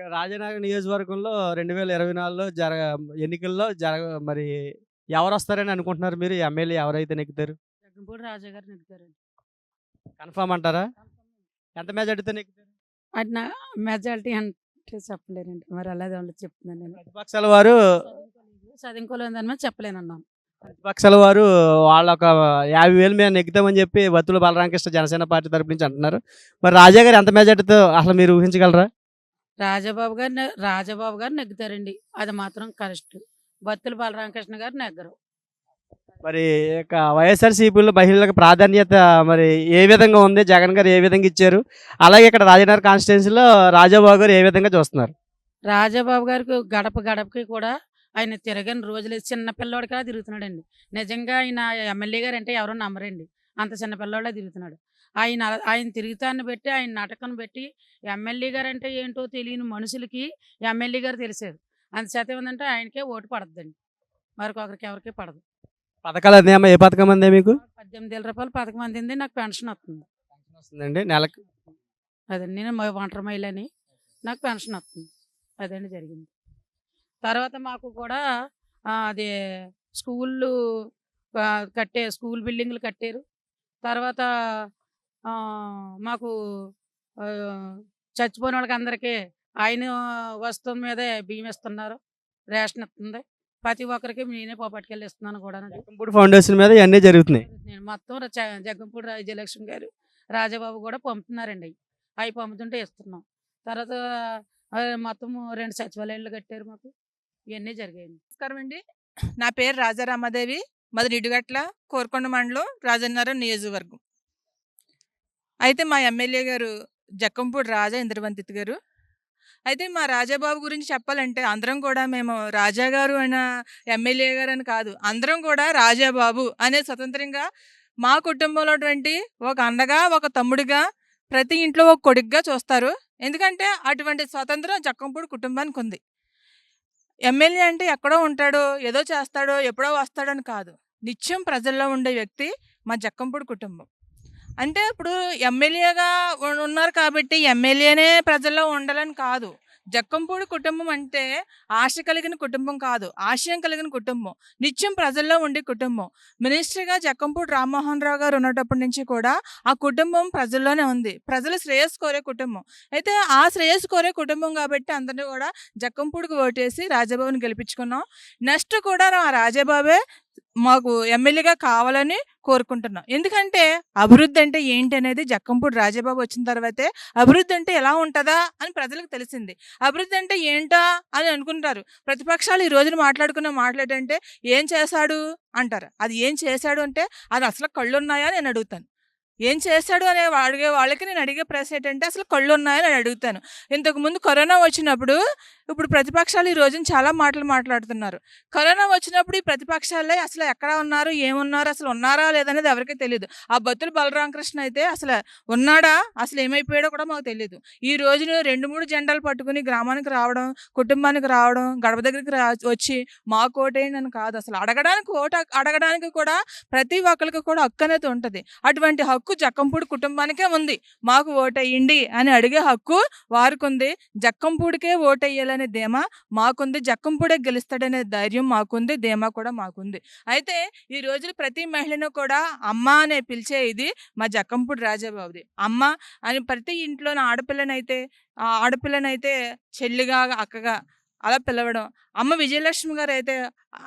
ఇక్కడ రాజనగర్ నియోజకవర్గంలో రెండు వేల ఇరవై నాలుగులో జరగ ఎన్నికల్లో జరగ మరి ఎవరు వస్తారని అనుకుంటున్నారు మీరు? ఎమ్మెల్యే ఎవరైతే నెక్కుతారు జగ్గంపూడి రాజా గారు నెగ్గుతారండి. కన్ఫామ్ అంటారా? ఎంత మెజార్టీతో నెక్కుతారు అది నా మెజారిటీ అంటే చెప్పలేనండి. మరి అలాగే వాళ్ళు చెప్తున్నాను నేను. ప్రతిపక్షాల వారు చదువుకోలేదని మీద చెప్పలేనన్నాను. ప్రతిపక్షాల వారు వాళ్ళ ఒక యాభై వేలు మేము నెగ్గుతామని చెప్పి బత్తుల బలరామకృష్ణ జనసేన పార్టీ తరపు నుంచి అంటున్నారు. మరి రాజా గారు ఎంత మెజార్టీతో అసలు మీరు ఊహించగలరా? రాజబాబు గారు రాజబాబు గారు నెగ్గుతారండి. అది మాత్రం కరెక్ట్. బత్తుల బాలరామకృష్ణ గారు నెగ్గరు. మరి ఇక వైఎస్ఆర్సీపీలో మహిళలకు ప్రాధాన్యత మరి ఏ విధంగా ఉంది? జగన్ గారు ఏ విధంగా ఇచ్చారు? అలాగే ఇక్కడ రాజనగర్ కాన్స్టిట్యున్సీలో రాజాబాబు గారు ఏ విధంగా చూస్తున్నారు? రాజబాబు గారికి గడప గడపకి కూడా ఆయన తిరగని రోజులు. చిన్న పిల్లోడికి తిరుగుతున్నాడండి. నిజంగా ఆయన ఎమ్మెల్యే గారు అంటే ఎవరో నమ్మరండి. అంత చిన్న పిల్లోడే తిరుగుతున్నాడు. ఆయన ఆయన తిరుగుతాన్ని బట్టి ఆయన నాటకం పెట్టి ఎమ్మెల్యే గారు అంటే ఏంటో తెలియని మనుషులకి ఎమ్మెల్యే గారు తెలిసారు. అందుచేత ఏమందంటే ఆయనకే ఓటు పడద్దండి. మరొకరికి ఎవరికి పడదు. పథకాలు అందేమో ఏ పథకం అందే మీకు? పద్దెనిమిది వేల రూపాయలు పథకం అందింది నాకు పెన్షన్ వస్తుంది. వస్తుందండి. నెలకు? అదండి నేను ఒంటరి మహిళని నాకు పెన్షన్ వస్తుంది. అదండి జరిగింది. తర్వాత మాకు కూడా అది స్కూళ్ళు కట్టే స్కూల్ బిల్డింగ్లు కట్టారు. తర్వాత మాకు చచ్చిపోయిన వాళ్ళకి అందరికీ ఆయన వస్తువు మీదే బియ్యం ఇస్తున్నారు రేషన్ ఇస్తుంది. ప్రతి ఒక్కరికి నేనే పట్టుకెళ్ళి ఇస్తున్నాను కూడా జగన్పూడి ఫౌండేషన్ మీద ఇవన్నీ జరుగుతున్నాయి. నేను మొత్తం జగ్గంపూడి రాజ్యలక్ష్మి గారు రాజబాబు కూడా పంపుతున్నారండి. అవి పంపుతుంటే ఇస్తున్నాం. తర్వాత మొత్తం రెండు సచివాలయాలు కట్టారు మాకు. ఇవన్నీ జరిగాయండి. నమస్కారం అండి. నా పేరు రాజారామాదేవి మాది నిడుగట్ల కోరుకొండ మండలం రాజన్నరం నియోజకవర్గం. అయితే మా ఎమ్మెల్యే గారు జక్కంపూడి రాజా ఇంద్రవంతిత్ గారు. అయితే మా రాజాబాబు గురించి చెప్పాలంటే అందరం కూడా మేము రాజా గారు అన్న ఎమ్మెల్యే గారు అని కాదు అందరం కూడా రాజాబాబు అనే స్వతంత్రంగా మా కుటుంబంలో అటువంటి ఒక అన్నగా ఒక తమ్ముడిగా ప్రతి ఇంట్లో ఒక కొడుగ్గా చూస్తారు. ఎందుకంటే అటువంటి స్వతంత్రం జక్కంపూడి కుటుంబానికి ఉంది. ఎమ్మెల్యే అంటే ఎక్కడో ఉంటాడో ఏదో చేస్తాడో ఎప్పుడో వస్తాడని కాదు. నిత్యం ప్రజల్లో ఉండే వ్యక్తి మా జక్కంపూడి కుటుంబం. అంటే ఇప్పుడు ఎమ్మెల్యేగా ఉన్నారు కాబట్టి ఎమ్మెల్యేనే ప్రజల్లో ఉండాలని కాదు. జక్కంపూడి కుటుంబం అంటే ఆశ కలిగిన కుటుంబం కాదు. ఆశయం కలిగిన కుటుంబం. నిత్యం ప్రజల్లో ఉండే కుటుంబం. మినిస్టర్గా జక్కంపూడి రామ్మోహన్ రావు గారు ఉన్నప్పటి నుంచి కూడా ఆ కుటుంబం ప్రజల్లోనే ఉంది. ప్రజలు శ్రేయస్ కోరే కుటుంబం. అయితే ఆ శ్రేయస్సు కోరే కుటుంబం కాబట్టి అందరినీ కూడా జక్కంపూడికి ఓటేసి రాజాబాబుని గెలిపించుకున్నాం. నెక్స్ట్ కూడా ఆ రాజాబాబే మాకు ఎమ్మెల్యేగా కావాలని కోరుకుంటున్నాం. ఎందుకంటే అభివృద్ధి అంటే ఏంటి అనేది జక్కంపూడి రాజబాబు వచ్చిన తర్వాతే అభివృద్ధి అంటే ఎలా ఉంటుందా అని ప్రజలకు తెలిసింది. అభివృద్ధి అంటే ఏంటా అని అనుకుంటారు. ప్రతిపక్షాలు ఈ రోజున మాట్లాడుకున్న మాట్లాడంటే ఏం చేశాడు? అంటారు. అది ఏం చేశాడు అంటే అది అసలు కళ్ళు ఉన్నాయా నేను అడుగుతాను. ఏం చేశాడు అనే అడిగే వాళ్ళకి నేను అడిగే ప్రశ్న ఏంటంటే అసలు కళ్ళు ఉన్నాయని నేను అడుగుతాను. ఇంతకుముందు కరోనా వచ్చినప్పుడు ఇప్పుడు ప్రతిపక్షాలు ఈ రోజున చాలా మాటలు మాట్లాడుతున్నారు. కరోనా వచ్చినప్పుడు ఈ ప్రతిపక్షాలే అసలు ఎక్కడ ఉన్నారు ఏమున్నారు అసలు ఉన్నారా లేదనేది ఎవరికీ తెలియదు ఆ భక్తులు బలరామకృష్ణ అయితే అసలు ఉన్నాడా అసలు ఏమైపోయాడో కూడా మాకు తెలియదు ఈ రోజున రెండు మూడు జెండాలు పట్టుకుని గ్రామానికి రావడం కుటుంబానికి రావడం గడప దగ్గరికి రా వచ్చి మాకు కోటేయండి కాదు అసలు అడగడానికి ఓట అడగడానికి కూడా ప్రతి ఒక్కరికి కూడా హక్కు అనేది ఉంటుంది. అటువంటి హక్కు జక్కంపూడి కుటుంబానికే ఉంది. మాకు ఓటేయండి అని అడిగే హక్కు వారికి ఉంది జక్కంపూడికే ఓటేయాలనే ధీమా మాకుంది. జక్కంపూడే గెలుస్తాడనే ధైర్యం మాకుంది. ధీమా కూడా మాకుంది. అయితే ఈ రోజులు ప్రతి మహిళను కూడా అమ్మ అనే పిలిచే ఇది మా జక్కంపూడి రాజాబాబుది. అమ్మ అని ప్రతి ఇంట్లోని ఆడపిల్లనైతే ఆ ఆడపిల్లనైతే చెల్లిగా అక్కగా అలా పిలవడం అమ్మ విజయలక్ష్మి గారు అయితే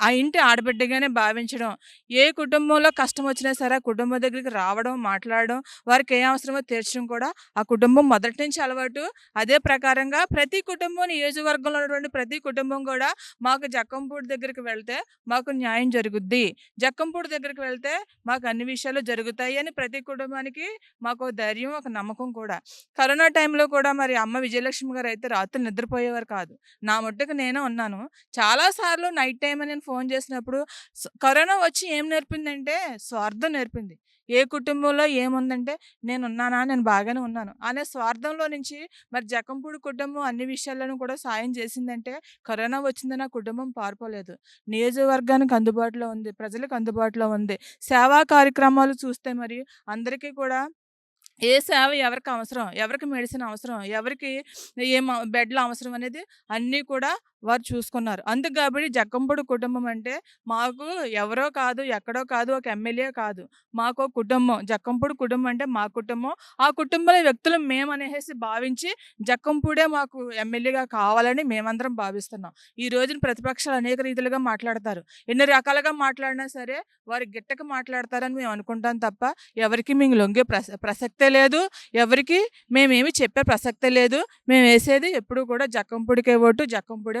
ఆ ఇంటి ఆడబిడ్డగానే భావించడం ఏ కుటుంబంలో కష్టం వచ్చినా సరే ఆ కుటుంబం దగ్గరికి రావడం మాట్లాడడం వారికి ఏ అవసరమో తీర్చడం కూడా ఆ కుటుంబం మొదటి నుంచి అలవాటు. అదే ప్రకారంగా ప్రతి కుటుంబం నియోజకవర్గంలో ఉన్నటువంటి ప్రతి కుటుంబం కూడా మాకు జక్కంపూడి దగ్గరికి వెళ్తే మాకు న్యాయం జరుగుద్ది. జక్కంపూడి దగ్గరికి వెళ్తే మాకు అన్ని విషయాలు జరుగుతాయి అని ప్రతి కుటుంబానికి మాకు ధైర్యం ఒక నమ్మకం కూడా. కరోనా టైంలో కూడా మరి అమ్మ విజయలక్ష్మి గారు అయితే రాత్రి నిద్రపోయేవారు కాదు. నా మట్టుకు నేనే ఉన్నాను. చాలాసార్లు నైట్ టైం నేను ఫోన్ చేసినప్పుడు కరోనా వచ్చి ఏం నేర్పిందంటే స్వార్థం నేర్పింది. ఏ కుటుంబంలో ఏముందంటే నేను ఉన్నానా నేను బాగానే ఉన్నాను అనే స్వార్థంలో నుంచి మరి జకంపూడి కుటుంబం అన్ని విషయాల్లోనూ కూడా సాయం చేసిందంటే కరోనా వచ్చిందని ఆ కుటుంబం పారిపోలేదు. నియోజకవర్గానికి అందుబాటులో ఉంది ప్రజలకు అందుబాటులో ఉంది. సేవా కార్యక్రమాలు చూస్తే మరి అందరికీ కూడా ఏ సేవ ఎవరికి అవసరం ఎవరికి మెడిసిన్ అవసరం ఎవరికి ఏం బెడ్లు అవసరం అనేది అన్నీ కూడా వారు చూసుకున్నారు. అందుకు కాబట్టి జక్కంపొడి కుటుంబం అంటే మాకు ఎవరో కాదు ఎక్కడో కాదు ఒక ఎమ్మెల్యే కాదు. మాకు కుటుంబం. జక్కంపొడి కుటుంబం అంటే మా కుటుంబం. ఆ కుటుంబంలో వ్యక్తులు మేము అనేసి భావించి జక్కంపూడే మాకు ఎమ్మెల్యేగా కావాలని మేమందరం భావిస్తున్నాం. ఈ రోజున ప్రతిపక్షాలు అనేక రీతిలుగా మాట్లాడతారు. ఎన్ని రకాలుగా మాట్లాడినా సరే వారు గిట్టకు మాట్లాడతారని మేము అనుకుంటాం తప్ప ఎవరికి మేము లొంగే ప్రస ప్రసక్తే లేదు. ఎవరికి మేమేమి చెప్పే ప్రసక్తే లేదు. మేము వేసేది ఎప్పుడు కూడా జక్కంపూడికే ఓటు జక్కంపూడే